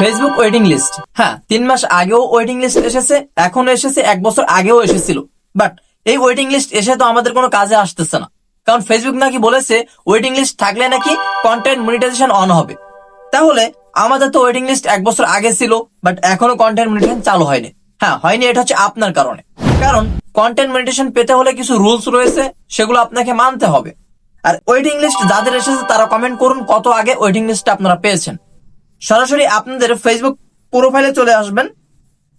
Facebook waiting list হ্যাঁ তিন মাস আগেও ওয়েটিং লিস্ট এসেছে এখনও এসেছে, এক বছর আগেও এসেছিল। বাট এই ওয়েটিং লিস্ট এসে তো আমাদের কোনো কাজে আসতেছে না। কারণ ফেসবুক নাকি বলেছে ওয়েটিং লিস্ট থাকলে নাকি কন্টেন্ট মনিটাইজেশন অন হবে। তাহলে আমাদের তো ওয়েটিং লিস্ট এক বছর আগে ছিল বাট এখনও কন্টেন্ট মনিটাইজেশন চালু হয়নি। হ্যাঁ হয়নি, এটা হচ্ছে আপনার কারণে। কারণ কন্টেন্ট মনিটাইজেশন পেতে হলে কিছু রুলস রয়েছে, সেগুলো আপনাকে মানতে হবে। আর ওয়েটিং লিস্ট যাদের এসেছে, তারা কমেন্ট করুন কত আগে ওয়েটিং লিস্ট আপনারা পেয়েছেন। সরাসরি আপনাদের ফেসবুক প্রোফাইলে চলে আসবেন।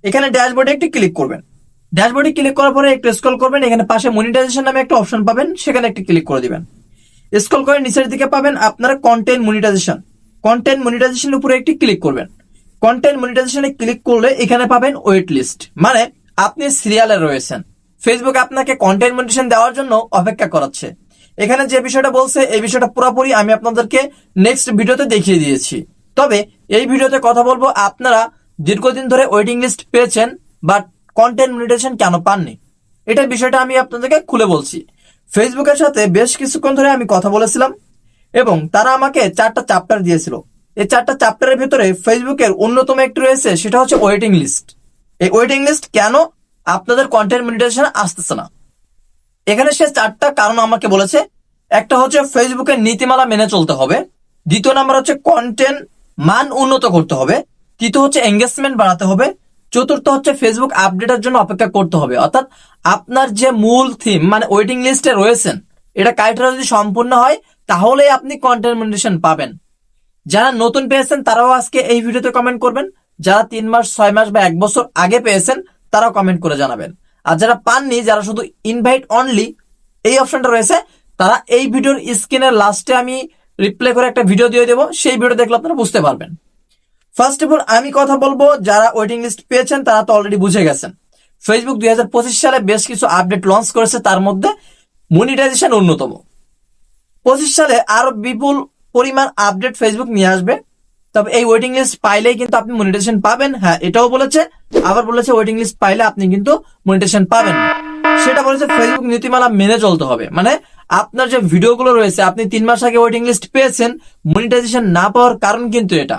এখানে ড্যাশবোর্ডে একটি ক্লিক করবেন। ড্যাশবোর্ডে ক্লিক করার পরে একটু স্ক্রল করবেন। এখানে পাশে মনিটাইজেশন নামে একটা অপশন পাবেন। সেখানে একটি ক্লিক করে দিবেন। স্ক্রল করে নিচের দিকে পাবেন আপনারা কন্টেন্ট মনিটাইজেশন কন্টেন্ট মনিটাইজেশন উপরে একটি ক্লিক করবেন। কন্টেন্ট মনিটাইজেশনে ক্লিক করলে এখানে পাবেন ওয়েট লিস্ট মানে আপনি সিরিয়ালে রয়েছেন। ফেসবুক আপনাকে কন্টেন্ট মনিটাইজেশন দেওয়ার জন্য অপেক্ষা করাচ্ছে। এখানে যে বিষয়টা বলছে, এই বিষয়টা পুরোপুরি আমি আপনাদেরকে নেক্সট ভিডিওতে দেখিয়ে দিয়েছি। তবে এই ভিডিওতে কথা বলব আপনারা দীর্ঘদিন ধরে ওয়েটিং লিস্ট পেয়েছেন বাট কন্টেন্ট মনিটাইজেশন কেন পাননি? এটার বিষয়টা আমি আপনাদেরকে খুলে বলছি। ফেসবুকের সাথে বেশ কিছুক্ষণ ধরে আমি কথা বলেছিলাম এবং তারা আমাকে চারটা চ্যাপ্টার দিয়েছিল। এই চারটা চ্যাপ্টারের ভিতরে ফেসবুকের অন্যতম একটি রয়েছে, সেটা হচ্ছে ওয়েটিং লিস্ট এই ওয়েটিং লিস্ট কেন আপনাদের কন্টেন্ট মনিটাইজেশন আসতেছে না? এখানে সে চারটা কারণ আমাকে বলেছে। একটা হচ্ছে ফেসবুকের নীতিমালা মেনে চলতে হবে। দ্বিতীয় নাম্বার হচ্ছে কন্টেন্ট মান উন্নত করতে হবে, তৃতীয় হচ্ছে এঙ্গেজমেন্ট বাড়াতে হবে, চতুর্থ হচ্ছে ফেসবুক আপডেটের জন্য অপেক্ষা করতে হবে। অর্থাৎ আপনার যে মূল থিম মানে ওয়েটিং লিস্টে রয়েছেন, এটা ক্রাইটেরিয়া যদি সম্পূর্ণ হয়, তাহলেই আপনি কন্টেন্ট পাবেন। যারা নতুন পেয়েছেন, তারাও আজকে এই ভিডিওতে কমেন্ট করবেন। যারা তিন মাস, ছয় মাস বা এক বছর আগে পেয়েছেন, তারাও কমেন্ট করে জানাবেন। আর যারা পাননি, যারা শুধু ইনভাইট অনলি এই অপশনটা রয়েছে, তারা এই ভিডিওর স্ক্রিনের লাস্টে আমি রিপ্লে করে একটা ভিডিও দিয়ে দেবো, সেই ভিডিও দেখলে আপনারা বুঝতে পারবেন। ফার্স্ট অফ অল আমি কথা বলব, যারা ওয়েটিং লিস্ট পেয়েছেন, তারা তো অলরেডি বুঝে গেছেন। ফেসবুক দুই সালে বেশ কিছু আপডেট লঞ্চ করেছে, তার মধ্যে মনিটাইজেশন অন্যতম। পঁচিশ সালে আরও বিপুল পরিমাণ আপডেট ফেসবুক নিয়ে আসবে। তবে এই ওয়েটিং লিস্ট পাইলেই কিন্তু আপনি মনিটাইজেশন পাবেন। হ্যাঁ এটাও বলেছে। আবার বলেছে ওয়েটিং লিস্ট পাইলে আপনি কিন্তু মনিটাইজেশন পাবেন। সেটা বলেছে ফেসবুক নীতিমালা মেনে চলতে হবে। মানে আপনার যে ভিডিওগুলো রয়েছে, আপনি তিন মাস আগে ওয়েটিং লিস্ট পেয়েছেন মনিটাইজেশন না পাওয়ার কারণ কিন্তু এটা।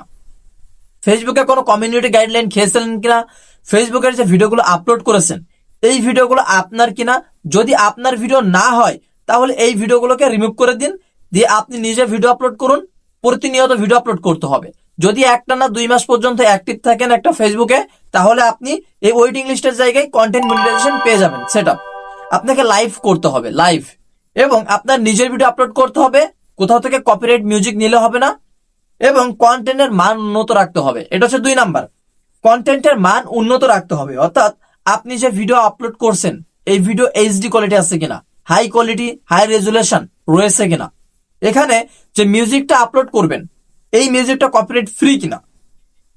ফেসবুকে কোনো কমিউনিটি গাইডলাইন খেয়েছিলেন কিনা ফেসবুকের যে ভিডিওগুলো আপলোড করেছেন, এই ভিডিওগুলো আপনার কিনা? যদি আপনার ভিডিও না হয়, তাহলে এই ভিডিওগুলোকে রিমুভ করে দিন, দিয়ে আপনি নিজে ভিডিও আপলোড করুন, প্রতিনিয়ত ভিডিও আপলোড করতে হবে। যদি একটা না, দুই মাস পর্যন্ত অ্যাক্টিভ থাকেন একটা ফেসবুকে তাহলে আপনি এই ওয়েটিং লিস্টের জায়গায় কন্টেন্ট মনিটাইজেশন পেয়ে যাবেন সেটা আপনাকে লাইভ করতে হবে লাইভ এবং আপনার নিজের ভিডিও আপলোড করতে হবে। কোথাও থেকে কপিরাইট মিউজিক নিলে হবে না। এবং কন্টেন্টের মান উন্নত রাখতে হবে। এটা হচ্ছে দুই নাম্বার। কন্টেন্টের মান উন্নত রাখতে হবে। অর্থাৎ আপনি যে ভিডিও আপলোড করছেন, এই ভিডিও এইচডি কোয়ালিটি আছে কিনা হাই কোয়ালিটি হাই রেজুলেশন রয়েছে কিনা, এখানে যে মিউজিকটা আপলোড করবেন, এই মিউজিকটা কপিরাইট ফ্রি কিনা,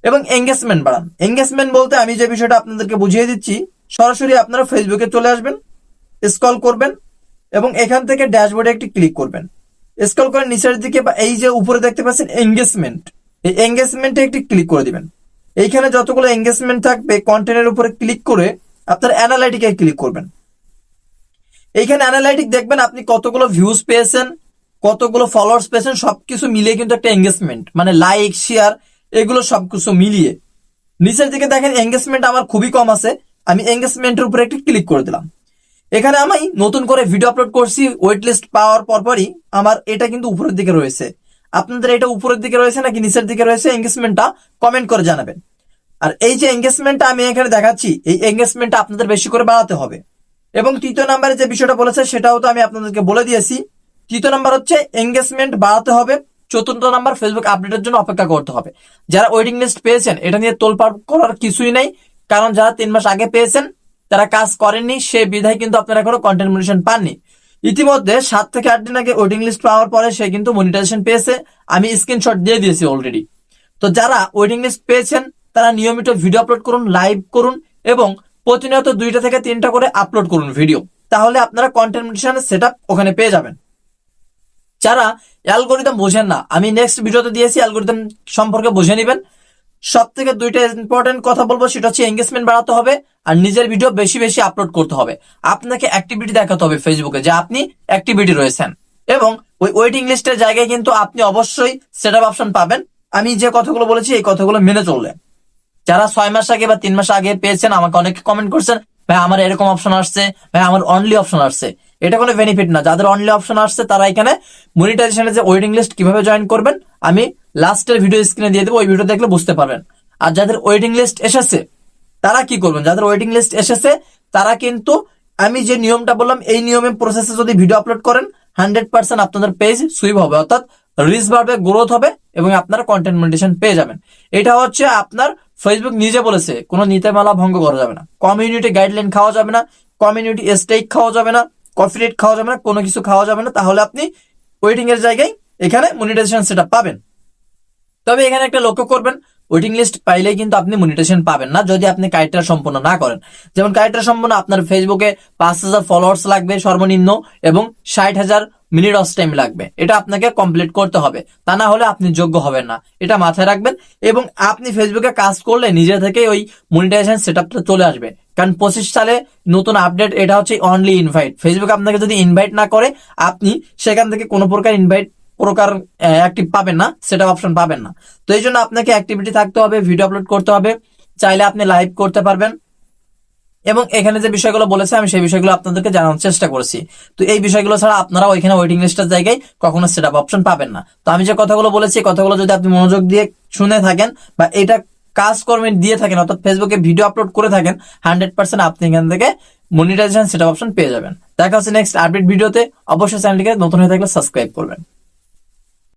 এবং এঙ্গেজমেন্ট বাড়ান। এঙ্গেজমেন্ট বলতে আমি যে বিষয়টা আপনাদেরকে বুঝিয়ে দিচ্ছি, সরাসরি আপনারা ফেসবুকে চলে আসবেন স্কল করবেন এবং এখান থেকে ড্যাশবোর্ডে একটি ক্লিক করবেন। স্ক্রল করে নিচের দিকে বা এই যে উপরে দেখতে পাচ্ছেন এঙ্গেজমেন্ট, এই এঙ্গেজমেন্টে একটি ক্লিক করে দিবেন। এইখানে যতগুলো এঙ্গেজমেন্ট থাকবে কন্টেন্টের উপরে ক্লিক করে আপনার অ্যানালাইটিকে ক্লিক করবেন। এইখানে অ্যানালাইটিক দেখবেন আপনি কতগুলো ভিউজ পেয়েছেন, কতগুলো ফলোয়ার্স পেয়েছেন, সবকিছু মিলিয়ে কিন্তু একটা এঙ্গেজমেন্ট মানে লাইক, শেয়ার, এগুলো সবকিছু মিলিয়ে। নিচের দিকে দেখেন এঙ্গেজমেন্ট আমার খুবই কম আছে, আমি এঙ্গেজমেন্টের উপরে একটি ক্লিক করে দিলাম। এখানে আমি নতুন করে ভিডিও আপলোড করছি ওয়েট লিস্ট পাওয়ার পরপরই আমার এটা কিন্তু উপরের দিকে রয়েছে। আপনাদের এটা উপরের দিকে রয়েছে নাকি নিচের দিকে রয়েছে? এঙ্গেজমেন্টটা কমেন্ট করে জানাবেন। আর এই যে এঙ্গেজমেন্টটা আমি এখানে দেখাচ্ছি, এই এঙ্গেজমেন্টটা আপনাদের বেশি করে বাড়াতে হবে। এবং তৃতীয় নাম্বারে যে বিষয়টা বলেছে, সেটাও তো আমি আপনাদেরকে বলে দিয়েছি। তৃতীয় নাম্বার হচ্ছে এঙ্গেজমেন্ট বাড়াতে হবে। চতুর্থ নাম্বার ফেসবুক আপডেটের জন্য অপেক্ষা করতে হবে। যারা ওয়েটিং লিস্ট পেয়েছেন, এটা নিয়ে তোলপাড় করার কিছুই নেই। কারণ যারা তিন মাস আগে পেয়েছেন তারা কাজ করেননি, সে বিধায় কিন্তু আপনারা এখনও কন্টেন্ট মনিটেশন পাননি। ইতিমধ্যে সাত থেকে আট দিন আগে ওয়েটিং লিস্ট পাওয়ার পরে সে কিন্তু মনিটাইজেশন পেয়েছে। আমি স্ক্রিনশট দিয়ে দিয়েছি অলরেডি তো যারা ওয়েটিং লিস্ট পেয়েছেন, তারা নিয়মিত ভিডিও আপলোড করুন লাইভ করুন এবং প্রতিনিয়ত দুইটা থেকে তিনটা করে আপলোড করুন ভিডিও তাহলে আপনারা কন্টেন্ট মনিটেশনের সেট ওখানে পেয়ে যাবেন। যারা অ্যালগোরিদম বোঝেন না, আমি নেক্সট ভিডিওতে দিয়েছি অ্যালগোরিদম সম্পর্কে বুঝে নেবেন। সব থেকে দুইটা ইম্পর্টেন্ট কথা বলব, সেটা হচ্ছে এঙ্গেজমেন্ট বাড়াতে হবে আর নিজের ভিডিও বেশি বেশি আপলোড করতে হবে। আপনাকে অ্যাক্টিভিটি দেখাতে হবে ফেসবুকে যে আপনি অ্যাক্টিভিটি রয়েছেন। এবং ওই ওয়েটিং লিস্টের জায়গায় কিন্তু আপনি অবশ্যই সেট আপ অপশন পাবেন। আমি যে কথাগুলো বলেছি, এই কথাগুলো মেনে চললেন যারা ছয় মাস আগে বা তিন মাস আগে পেয়েছেন, আমাকে অনেকে কমেন্ট করছেন, ভাই, আমার এরকম অপশন আসছে। ভাই, আমার অনলি অপশন আসছে। এটা কোনো বেনিফিট না। যাদের অনলি অপশন আসছে, তারা এখানে মনিটাইজেশনের যে ওয়েটিং লিস্ট কীভাবে জয়েন করবেন, আমি লাস্টের ভিডিও স্ক্রিনে দিয়ে দেবো, ওই ভিডিও দেখলে বুঝতে পারবেন। আর যাদের ওয়েটিং লিস্ট এসেছে, তারা কি করবেন? যাদের ওয়েটিং লিস্ট এসেছে, তারা কিন্তু আমি যে নিয়মটা বললাম, এই নিয়মে প্রসেসে যদি ভিডিও আপলোড করেন হান্ড্রেড পার্সেন্ট আপনাদের পেজ সুইপ হবে। অর্থাৎ রিচ বাড়বে গ্রোথ হবে এবং আপনারা কন্টেন্ট মনিটেশন পেয়ে যাবেন। এটা হচ্ছে আপনার ফেসবুক নিজে বলেছে, কোনো নীতিমালা ভঙ্গ করা যাবে না। কমিউনিটি গাইডলাইন খাওয়া যাবে না কমিউনিটি স্টেক খাওয়া যাবে না কফি রেট খাওয়া যাবে না, কোনো কিছু খাওয়া যাবে না। তাহলে আপনি ওয়েটিং এর জায়গায় এখানে মনিটাইজেশন সেটা পাবেন। তবে এখানে একটা লক্ষ্য করবেন ওয়েটিং লিস্ট পাইলেই কিন্তু আপনি মনিটেশন পাবেন না যদি আপনি ক্রাইটেরিয়া সম্পূর্ণ না করেন। যেমন ক্রাইটেরিয়া সম্পূর্ণ আপনার ফেসবুকে পাঁচ হাজার ফলোয়ার্স লাগবে সর্বনিম্ন এবং ষাট হাজার মিনিট অফ টাইম লাগবে। এটা আপনাকে কমপ্লিট করতে হবে। তা না হলে আপনি যোগ্য হবেন না। এটা মাথায় রাখবেন এবং আপনি ফেসবুকে কাজ করলে নিজে থেকে ওই মনিটাইজেশন সেট চলে আসবে। কারণ পঁচিশ সালে নতুন আপডেট এটা হচ্ছে অনলি ইনভাইট ফেসবুক আপনাকে যদি ইনভাইট না করে, আপনি সেখান থেকে কোনো প্রকার ইনভাইট প্রকার অ্যাক্টিভ পাবেন না, সেটা অপশন পাবেন না। তো এই জন্য আপনাকে অ্যাক্টিভিটি থাকতে হবে ভিডিও আপলোড করতে হবে, চাইলে আপনি লাইভ করতে পারবেন। এবং এখানে যে বিষয়গুলো বলেছে, আমি সেই বিষয়গুলো আপনাদেরকে জানানোর চেষ্টা করেছি। তো এই বিষয়গুলো ছাড়া আপনারা ওইখানে ওয়েটিং লিস্টের জায়গায় কখনো সেট আপ অপশন পাবেন না। তো আমি যে কথাগুলো বলেছি কথাগুলো যদি আপনি মনোযোগ দিয়ে শুনে থাকেন বা এটা কাজকর্মে দিয়ে থাকেন, অর্থাৎ ফেসবুকে ভিডিও আপলোড করে থাকেন হান্ড্রেড পার্সেন্ট আপনি এখান থেকে মনিটাইজেশন সেট অপশন পেয়ে যাবেন। দেখা হচ্ছে নেক্সট আপডেট ভিডিওতে অবশ্যই চ্যানেলটিকে নতুন হয়ে থাকলে সাবস্ক্রাইব করবেন।